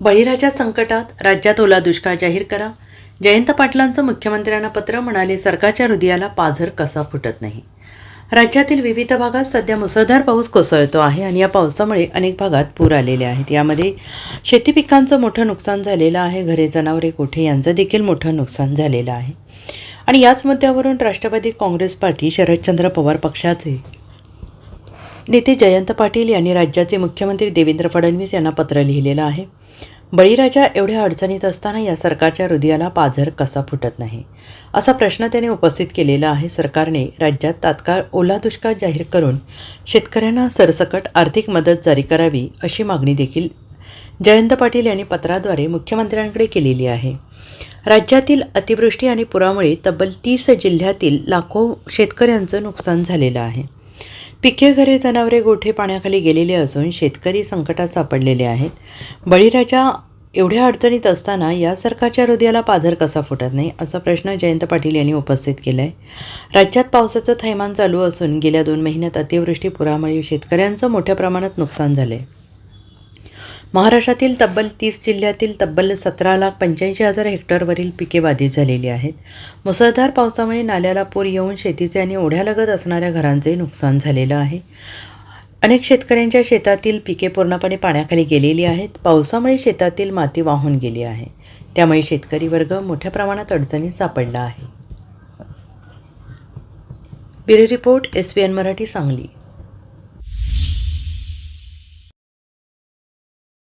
बळीराजा संकटात राज्यात ओला दुष्काळ जाहीर करा. जयंत पाटलांचं मुख्यमंत्र्यांना पत्र म्हणाले सरकारच्या हृदयाला पाझर कसा फुटत नाही? राज्यातील विविध भागात सध्या मुसळधार पाऊस कोसळतो आहे आणि या पावसामुळे अनेक भागात पूर आलेले आहेत. यामध्ये शेती पिकांचं मोठं नुकसान झालेलं आहे घरे जनावरे कोठे यांचं देखील मोठं नुकसान झालेलं आहे. आणि याच मुद्द्यावरून राष्ट्रवादी काँग्रेस पार्टी शरदचंद्र पवार पक्षाचे नेते जयंत पाटील यांनी राज्याचे मुख्यमंत्री देवेंद्र फडणवीस यांना पत्र लिहिलेलं आहे. बळीराजा एवढ्या अडचणीत असताना या सरकारच्या हृदयाला पाझर कसा फुटत नाही? असा प्रश्न त्याने उपस्थित केलेला आहे. सरकारने राज्यात तात्काळ ओला दुष्काळ जाहीर करून शेतकऱ्यांना सरसकट आर्थिक मदत जारी करावी अशी मागणी देखील जयंत पाटील यांनी पत्राद्वारे मुख्यमंत्र्यांकडे केलेली आहे. राज्यातील अतिवृष्टी आणि पुरामुळे तब्बल तीस जिल्ह्यातील लाखो शेतकऱ्यांचं नुकसान झालेलं आहे. पिके घरे जनावरे गोठे पाण्याखाली गेलेले असून शेतकरी संकटात सापडलेले आहेत. बळीराजा एवढ्या अडचणीत असताना या सरकारच्या हृदयाला पाझर कसा फुटत नाही असा प्रश्न जयंत पाटील यांनी उपस्थित केला आहे राज्यात पावसाचं थैमान चालू असून गेल्या दोन महिन्यात अतिवृष्टी पुरामुळे शेतकऱ्यांचं मोठ्या प्रमाणात नुकसान झालं आहे महाराष्ट्रातील तब्बल तीस जिल्ह्यातील तब्बल सतरा लाख पंच्याऐंशी हजार हेक्टरवरील पिके बाधित झालेली आहेत. मुसळधार पावसामुळे नाल्याला पूर येऊन शेतीचे आणि ओढ्यालगत असणाऱ्या घरांचे नुकसान झालेलं आहे. अनेक शेतकऱ्यांच्या शेतातील पिके पूर्णपणे पाण्याखाली गेलेली आहेत. पावसामुळे शेतातील माती वाहून गेली आहे. त्यामुळे शेतकरी वर्ग मोठ्या प्रमाणात अडचणीत सापडला आहे. Bureau report S P N Marathi Sangli.